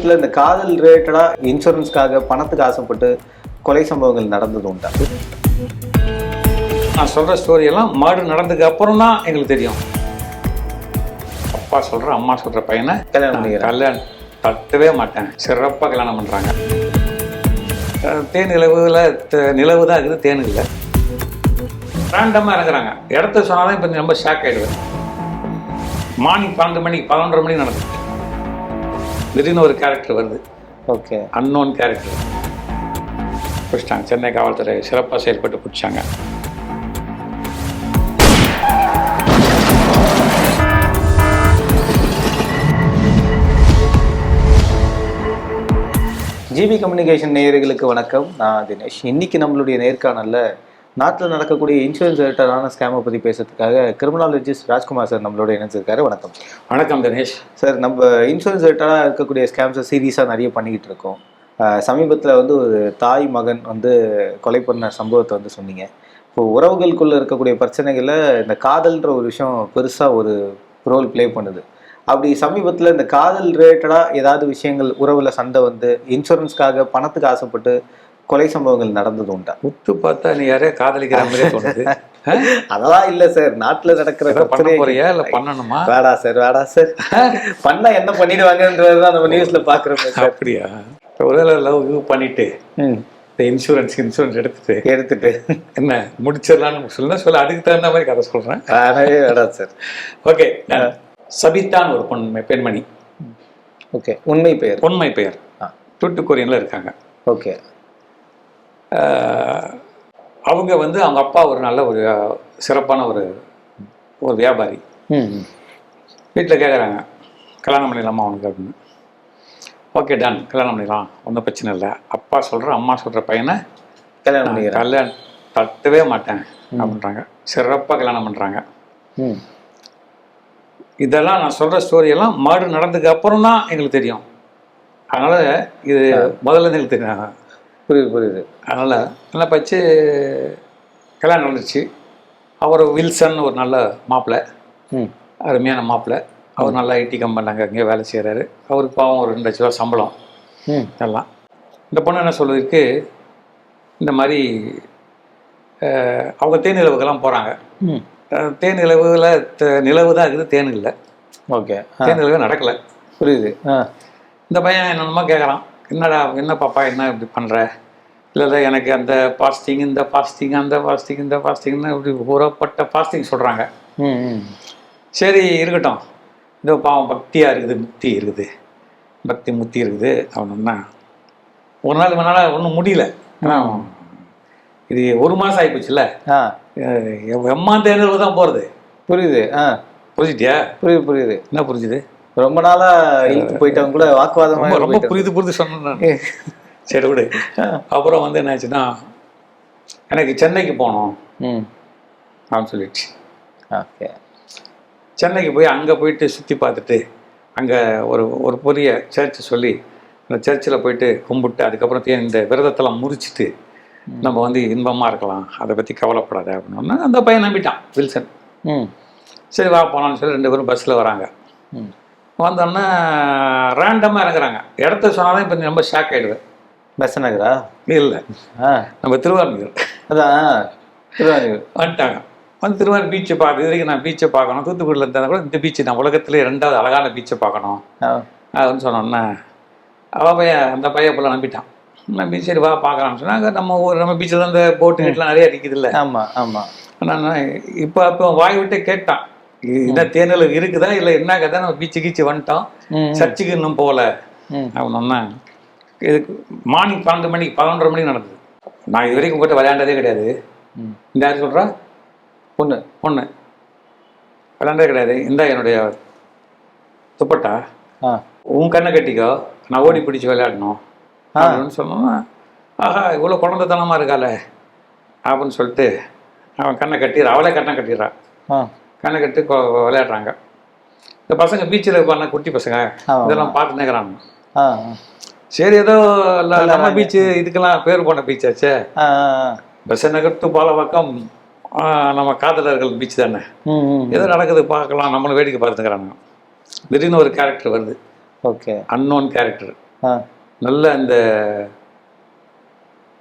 சமீபத்தில் இந்த காதல் ரிலேட்டடாக இன்சூரன்ஸ்க்காக பணத்துக்கு ஆசைப்பட்டு கொலை சம்பவங்கள் நடந்தது உண்டா? நான் சொல்கிற ஸ்டோரியெல்லாம் மர்டர் நடந்ததுக்கு அப்புறம் தான் எங்களுக்கு தெரியும். அப்பா சொல்கிற அம்மா சொல்கிற பையனை கல்யாணம் பண்ணிக்கிறேன். கல்யாணம் தட்டவே மாட்டேன். சிறப்பாக கல்யாணம் பண்ணுறாங்க தேன் நிலவுல நிலவு தான் இருக்குது தேன் இல்லை. ரேண்டமாக இறங்குறாங்க. இடத்த சொன்னாலும் இப்போ ரொம்ப ஷாக் ஆகிடுவேன் மார்னிங் பன்னெண்டு மணிக்கு பதினொன்றரை மணிக்கு நடக்குது திடீர்னு ஒரு கேரக்டர் வருது. ஓகே அன்னோன் கேரக்டர் பிடிச்சிட்டாங்க. சென்னை காவல்துறை சிறப்பாக செயல்பட்டு பிடிச்சாங்க. ஜிபி கம்யூனிகேஷன் நேயர்களுக்கு வணக்கம். நான் தினேஷ். இன்னைக்கு நம்மளுடைய நேர்காணல்ல நாட்டில் நடக்கக்கூடிய இன்சூரன்ஸ் ரிலேட்டடான ஸ்கேமை பற்றி பேசுறதுக்காக கிரிமினாலஜிஸ்ட் ராஜ்குமார் சார் நம்மளோட இணைஞ்சிருக்காரு. வணக்கம். வணக்கம் தினேஷ். சார் நம்ம இன்சூரன்ஸ் ரிலேட்டடாக இருக்கக்கூடிய ஸ்கேம்ஸை சீரியஸாக நிறைய பண்ணிக்கிட்டு இருக்கோம். சமீபத்தில் வந்து ஒரு தாய் மகன் வந்து கொலை பண்ண சம்பவத்தை வந்து சொன்னீங்க. இப்போ உறவுகளுக்குள்ள இருக்கக்கூடிய பிரச்சனைகளை இந்த காதல்ன்ற ஒரு விஷயம் பெருசாக ஒரு ரோல் ப்ளே பண்ணுது. அப்படி சமீபத்தில் இந்த காதல் ரிலேட்டடாக ஏதாவது விஷயங்கள் உறவில் சண்டை வந்து இன்சூரன்ஸ்க்காக பணத்துக்கு ஆசைப்பட்டு கொலை சம்பவங்கள் நடந்தது உண்டா? உத்து பார்த்தா நீ யாரையா காதலிக்கிற மாதிரியே தோணுது? அதெல்லாம் இல்லை சார். நாட்டில் நடக்கிற பண்ண போறியா? இல்லை. பண்ணணுமா? வேடா சார் வேடா சார். பண்ணா என்ன பண்ணிடுவாங்கன்றது தான் நம்ம நியூஸ்ல பாக்குறோம் அப்படியா? ஒருவேளை லவ் பண்ணிட்டு இன்சூரன்ஸ் இன்சூரன்ஸ் எடுத்துட்டு எடுத்துட்டு. என்ன முடிச்சிடலாம்னு சொல்லுங்க சொல்ல. அதுக்கு தகுந்த மாதிரி கதை சொல்கிறேன் வேணவே வேடாம் சார். ஓகே சபித்தான் ஒரு பொண்ணு பெண்மணி. ஓகே உண்மை பெயர். பொன்மை பெயர். தூட்டுக்குரியனில் இருக்காங்க. ஓகே. அவங்க வந்து அவங்க அப்பா ஒரு நல்ல ஒரு சிறப்பான ஒரு ஒரு வியாபாரி. வீட்டில் கேட்குறாங்க கல்யாணம் பண்ணிடலாமா அவனுக்கு அப்படின்னு. ஓகே டன் கல்யாணம் பண்ணிடலாம். ஒன்றும் பிரச்சனை இல்லை. அப்பா சொல்கிற அம்மா சொல்கிற பையனை கல்யாணம் பண்ணிக்கிறேன். கல்யாணம் தட்டவே மாட்டேன் அப்படின்றாங்க. சிறப்பாக கல்யாணம் பண்ணுறாங்க ம். இதெல்லாம் நான் சொல்கிற ஸ்டோரியெல்லாம் மர்டர் நடந்ததுக்கு அப்புறம் தான் எங்களுக்கு தெரியும். அதனால் இது முதல்ல எங்களுக்கு தெரியும். புரியுது புரியுது. அதனால் நல்லா பச்சு கல்யாணம் நடந்துச்சு. அவர் வில்சன் ஒரு நல்ல மாப்பிள்ளை ம். அருமையான மாப்பிள்ளை அவர் நல்லா ஐடி கம்பெனில் அங்கேயே வேலை செய்கிறாரு அவருக்கு பாவம் ஒரு ரெண்டு லட்ச ரூபா சம்பளம். ம். எல்லாம் இந்த பொண்ணு என்ன சொல்லுறதுக்கு இந்த மாதிரி அவங்க தேன் நிலவுக்கெல்லாம் போகிறாங்க ம். தேன் நிலவுல த- நிலவு தான் இருக்குது தேன் இல்லை. ஓகே. தேன் நிலவு நடக்கலை. புரியுது. இந்த பையன் என்னென்னமோ கேட்குறான் என்னடா என்ன பாப்பா என்ன இப்படி பண்ணுற இல்லை இல்லை எனக்கு அந்த பாஸ்டிங் இந்த பாஸ்டிங் அந்த பாஸ்டிங் இந்த பாஸ்டிங்னு இப்படி ஊறப்பட்ட பாஸ்டிங் சொல்கிறாங்க சரி இருக்கட்டும். இதோ பாவம் பக்தியாக இருக்குது முக்தி இருக்குது. பக்தி முக்தி இருக்குது அவனுன்னா. ஒரு நாள் மணி ஒன்றும் முடியல. இது ஒரு மாதம் ஆகிப்போச்சுல்ல ஆ. எம்மாந்த தேர்தல் தான் போகிறது புரியுது ஆ. புரிஞ்சிட்டியா? புரியுது புரியுது. என்ன புரிஞ்சுது? ரொம்ப நாளா இழுத்து போயிட்டவங்க கூட வாக்குவாதமா ரொம்ப புரியுது புரியுது சொன்னேன் சரி விடு. அப்புறம் வந்து என்னாச்சுன்னா எனக்கு சென்னைக்கு போகணும் ம். அப்படின்னு சொல்லிடுச்சு. ஓகே. சென்னைக்கு போய் அங்கே போயிட்டு சுற்றி பார்த்துட்டு அங்கே ஒரு ஒரு பெரிய சர்ச் சொல்லி அந்த சர்ச்சில் போயிட்டு கும்பிட்டு அதுக்கப்புறம் தே- இந்த விரதத்தெல்லாம் முறிச்சிட்டு நம்ம வந்து இன்பமாக இருக்கலாம். அதை பற்றி கவலைப்படாத அப்படின்னா. அந்த பையன் நம்பிட்டான் வில்சன். ம். சரி வா போகலான்னு சொல்லி ரெண்டு பேரும் பஸ்ஸில் வராங்க. ம். வந்தோடனே ரேண்டமாக இறங்குறாங்க. இடத்த சொன்னாலும் இப்போ ரொம்ப ஷாக் ஆகிடுவேன் பெச நகரா இல்லை. ஆ. நம்ம திருவாரூர். அதான் திருவாரூர். வந்துட்டாங்க. வந்து திருவாரூர் பீச்சை பார்க்க இது வரைக்கும் நான் பீச்சை பார்க்கணும். தூத்துக்குடியில் இருந்தால் கூட இந்த பீச்சு நான் உலகத்திலே ரெண்டாவது அழகான பீச்சை பார்க்கணும். அப்படின்னு சொன்னோன்னே அவள் பையன் அந்த பையன் போல நம்பிட்டான். நம்பி சரி வா பார்க்கலாம்னு சொன்னாங்க நம்ம ஊர் நம்ம பீச்சில் இந்த போட்டு கீட்டெலாம் நிறைய அடிக்குது இல்லை ஆமா ஆமா. நான் இப்போ இப்போ வாய் விட்டு கேட்டான். இந்த தேனில் இருக்குதா இல்லை என்ன கதை நம்ம பீச்சு கீச்சு வந்துட்டோம்? சர்ச்சுக்கு இன்னும் போகல. அப்படின்னா இதுக்கு மார்னிங் பன்னெண்டு மணிக்கு பதினொன்றரை மணிக்கு நடந்தது. நான் இது வரைக்கும் உங்கள்கிட்ட விளையாண்டதே கிடையாது. இந்த யார் சொல்கிறா பொண்ணு. பொண்ணு. விளையாண்டே கிடையாது. இந்த என்னுடைய துப்பட்டா. ஆ. உன் கண்ணை கட்டிக்கோ நான் ஓடி பிடிச்சி விளையாடணும். அப்படின்னு சொன்னோன்னா ஆஹா இவ்வளோ குழந்தைத்தனமாக இருக்காள. அப்படின்னு சொல்லிட்டு அவன் கண்ணை கட்டிடுறான் அவளே கண்ணை கட்டிடுறான் ஆ கண்ணை கட்டி கொ- விளையாடுறாங்க. இந்த பசங்க பீச்சில் பண்ண குட்டி பசங்க. இதெல்லாம் பார்த்து நிற்கிறாங்க ஆ. சரி ஏதோ நம்ம பீச்சு இதுக்கெல்லாம் பேர் போன பீச்சாச்சே ஆ ஆ. பஸ் நகர்த்து பாலவாக்கம் நம்ம காதலர்கள் பீச் தானே. ஏதோ நடக்குது பார்க்கலாம். நம்மளும் வேடிக்கை பார்த்துக்கிறாங்க திடீர்னு ஒரு கேரக்டர் வருது. ஓகே. அன்னோன் கேரக்டர் நல்ல இந்த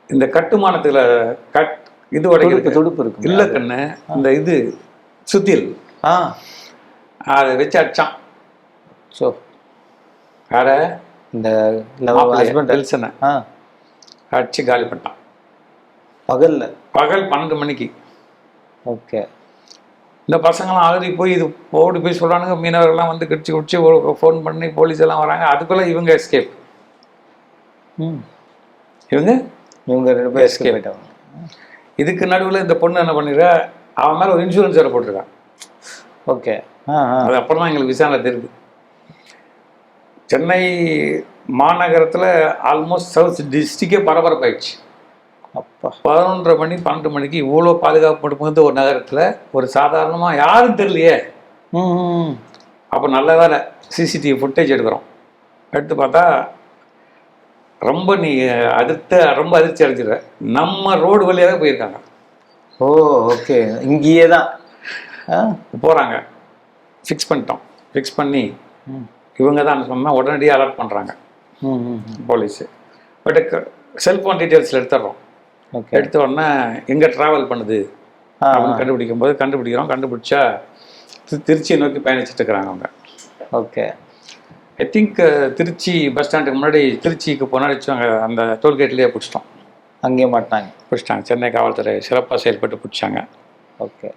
இந்த கட்டுமானத்துல கட் இது உடைக்கிறது. துடுப்பு இருக்கு. இல்ல கண்ணு இந்த இது சுத்தியல் ஆ. அதை வச்சு அடிச்சான் ஸோ யார? இந்த ஹஸ்பண்ட். வெல்சனை. ஆ. அடிச்சு காலி பண்ணிட்டான். பகல்ல. பகல் பன்னெண்டு மணிக்கு. ஓகே. இந்த பசங்களாம் ஆல்ரெடி போய் இது ஓடி போய் சொல்கிறானுங்க மீனவர்கள்லாம் வந்து கடிச்சு குடிச்சு ஃபோன் பண்ணி போலீஸ் எல்லாம் வராங்க. அதுக்குள்ளே இவங்க எஸ்கேப் ம். இவங்க? இவங்க ரெண்டு பேரும் எஸ்கேப் ஆயிட்டாங்க. இதுக்கு நடுவில் இந்த பொண்ணு என்ன பண்ணிடுறா? அவன் மேலே ஒரு இன்சூரன்ஸ் வேறு போட்டிருக்கான். ஓகே. அது அப்புறம் தான் எங்களுக்கு விசாரணை தெரியுது. சென்னை மாநகரத்தில் ஆல்மோஸ்ட் சவுத் டிஸ்ட்ரிக்டே பரபரப்பாயிடுச்சு. அப்பா. பதினொன்றரை மணி பன்னெண்டு மணிக்கு இவ்வளோ பாதுகாப்பு மிகுந்த ஒரு நகரத்தில் ஒரு சாதாரணமாக யாரும் தெரியலையே. அப்போ நல்ல வேலை. சிசிடிவி ஃபுட்டேஜ் எடுக்கிறோம். எடுத்து பார்த்தா ரொம்ப நீ அதிர்த்த ரொம்ப அதிர்ச்சி அடைஞ்சிடுற. நம்ம ரோடு வழியாக போயிருக்காங்க. Oh okay. இங்கேயே தான் போகிறாங்க ஃபிக்ஸ் பண்ணிட்டோம். ஃபிக்ஸ் பண்ணி ம். இவங்க தான் சொன்னால் உடனடியாக அலர்ட் பண்ணுறாங்க போலீஸு. பட் செல்ஃபோன் டீட்டெயில்ஸில் எடுத்துடுறோம் ஓகே. எடுத்த உடனே எங்கே ட்ராவல் பண்ணுது? அப்படின்னு கண்டுபிடிக்கும் போது கண்டுபிடிக்கிறோம். கண்டுபிடிச்சா திருச்சியை நோக்கி பயணிச்சுட்டு இருக்கிறாங்க அவங்க. Okay. I think Trichy bus ஸ்டாண்டுக்கு முன்னாடி திருச்சிக்கு வச்சாங்க அந்த டோல்கேட்லேயே பிடிச்சிட்டோம். அங்கேயே மாட்டாங்க பிடிச்சிட்டாங்க. சென்னை காவல்துறை சிறப்பாக செயல்பட்டு பிடிச்சாங்க. ஓகே.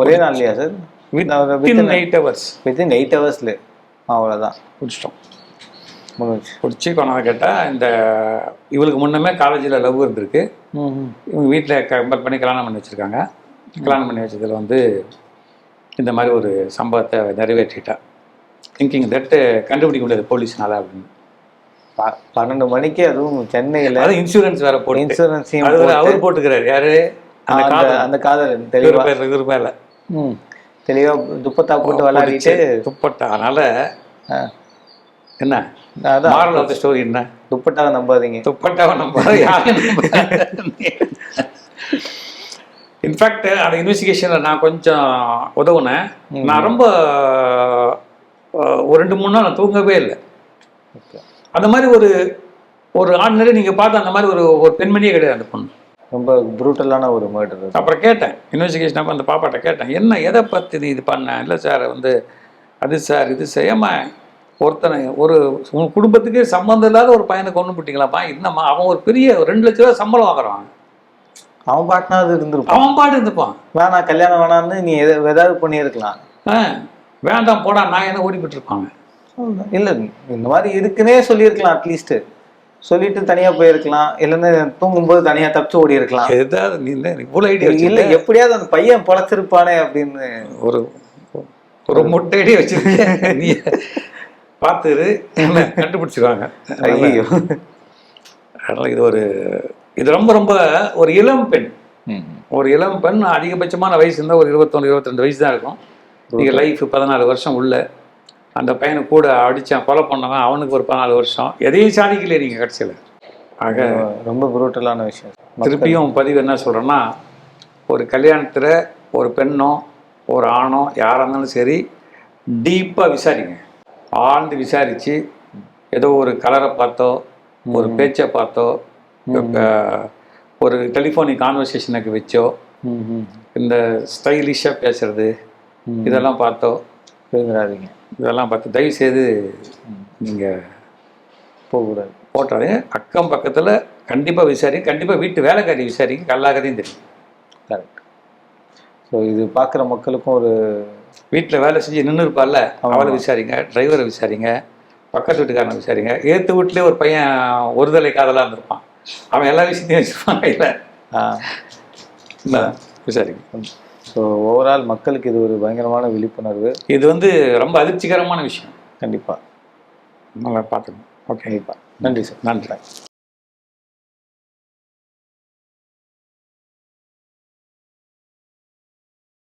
ஒரே நாள்லையா sir? Within eight hours within eight ஹவர்ஸ்ல அவ்வளோதான் பிடிச்சிட்டோம். பிடிச்சி கொண்டாந்து கேட்டால் இந்த இவளுக்கு முன்னமே காலேஜில் லவ் இருந்திருக்கு. இவங்க வீட்டில் கம்பல் பண்ணி கல்யாணம் பண்ணி வச்சுருக்காங்க. கல்யாணம் பண்ணி வச்சதில் வந்து இந்த மாதிரி ஒரு சம்பவத்தை நிறைவேற்றிட்டா. திங்கிங் தட்டு கண்டுபிடிக்க முடியாது போலீஸ்னால அப்படின்னு. பன்னெண்டு மணிக்கு அதுவும் சென்னையில் இன்சூரன்ஸ் வேற போட்டு. வேற அவர் போட்டுக்கிறாரு. யாரு? அந்த காதல். தெளிவா இவர் மேல. ம். தெளிவா துப்பத்தா போட்டு விளையாடிட்டு துப்பட்டா அதனால என்ன? அதான். மாரல் ஆஃப் ஸ்டோரி என்ன? துப்பட்டாவை நம்பாதீங்க. துப்பட்டாவை நம்ம இன்ஃபேக்ட் அந்த இன்வெஸ்டிகேஷனில் நான் கொஞ்சம் உதவுனேன். நான் ரொம்ப ஒரு ரெண்டு மூணு நாள் நான் தூங்கவே இல்லை. ஓகே. அந்த மாதிரி ஒரு ஒரு ஆர்டினரி நீங்கள் பார்த்த அந்த மாதிரி ஒரு ஒரு பெண்மணியே கிடையாது அந்த பொண்ணு. ரொம்ப ப்ரூட்டலான ஒரு மர்டர் அப்புறம் கேட்டேன் இன்வெஸ்டிகேஷன் அப்போ அந்த பாப்பாட்ட கேட்டேன் என்ன எதை பற்றி நீ இது பண்ண? இல்லை சார் வந்து அது சார் இது செய்யாம ஒருத்தனை ஒரு உன் குடும்பத்துக்கே சம்மந்தம் இல்லாத ஒரு பையனை கொண்டு போட்டீங்களாப்பா என்னம்மா அவன் ஒரு பெரிய ரெண்டு லட்ச ரூபா சம்பளம் வாங்குறான். அவன் பாட்டினா அது இருந்திருப்பான். அவன் பாட்டு இருந்துப்பான் வேணாம் கல்யாணம் வேணாம்னு நீ எத ஏதாவது பண்ணியிருக்கலாம். ஆ வேண்டாம் போடா நான் என்ன ஓடிக்கிட்டு இருப்பாங்க இல்ல இந்த மாதிரி இருக்குன்னே சொல்லியிருக்கலாம் அட்லீஸ்ட் சொல்லிட்டு தனியா போயிருக்கலாம் இல்லைன்னா தூங்கும்போது தனியா தப்பிச்சு ஓடி இருக்கலாம் ஏதாவது நீ என்ன இவ்வளோ ஐடியா இல்ல எப்படியாவது அந்த பையன் பொழைச்சிருப்பானே அப்படின்னு. ஒரு ஒரு முட்டை ஐடியா வச்சிருக்கேன் நீ பார்த்துரு கண்டுபிடிச்சிருவாங்க. ஐயோ அதனால் இது ஒரு இது ரொம்ப ரொம்ப ஒரு இளம் பெண். ஒரு இளம் பெண் அதிகபட்சமான வயசு இருந்தால் ஒரு இருபத்தொன்று இருபத்திரெண்டு வயசு தான் இருக்கும். நீங்கள் லைஃப் பதினாலு வருஷம் உள்ள அந்த பையனை கூட அடித்தான் கொலை பண்ணவன் அவனுக்கு ஒரு பதினாலு வருஷம். எதையும் சாதிக்கலையே நீங்கள் கடைசியில். ஆக ரொம்ப ப்ரூட்டலான விஷயம். திருப்பியும் பதிவு என்ன சொல்கிறேன்னா ஒரு கல்யாணத்தில் ஒரு பெண்ணோ ஒரு ஆணோ யாராக இருந்தாலும் சரி டீப்பாக விசாரிங்க. ஆழ்ந்து விசாரித்து ஏதோ ஒரு கலரை பார்த்தோ ஒரு பேச்சை பார்த்தோ ஒரு டெலிஃபோனிக் கான்வர்சேஷனுக்கு வச்சோ இந்த ஸ்டைலிஷாக பேசுறது. இதெல்லாம் பார்த்தோ போயிடாதீங்க இதெல்லாம் பார்த்து தயவு செய்து நீங்கள் போகக்கூடாது. போட்டாலே அக்கம் பக்கத்தில் கண்டிப்பாக விசாரி கண்டிப்பாக வீட்டு வேலைக்காரி விசாரிக்க கல்லாகதையும் தெரியும். கரெக்ட் ஸோ இது பார்க்குற மக்களுக்கும் ஒரு வீட்டில் வேலை செஞ்சு நின்று இருப்பார்ல அவளை விசாரிங்க டிரைவரை விசாரிங்க பக்கத்து வீட்டுக்காரனை விசாரிங்க. ஏற்று வீட்லேயே ஒரு பையன் ஒருதலை காதலாக இருந்திருப்பான். அவன் எல்லா விஷயத்தையும் வச்சிருப்பான் கையில். விசாரிங்க. ஸோ ஓவரால் மக்களுக்கு இது ஒரு பயங்கரமான விழிப்புணர்வு. இது வந்து ரொம்ப அதிர்ச்சிகரமான விஷயம். கண்டிப்பாக நல்லா பார்த்துக்கணும். ஓகே கண்டிப்பாக நன்றி சார் நன்றி.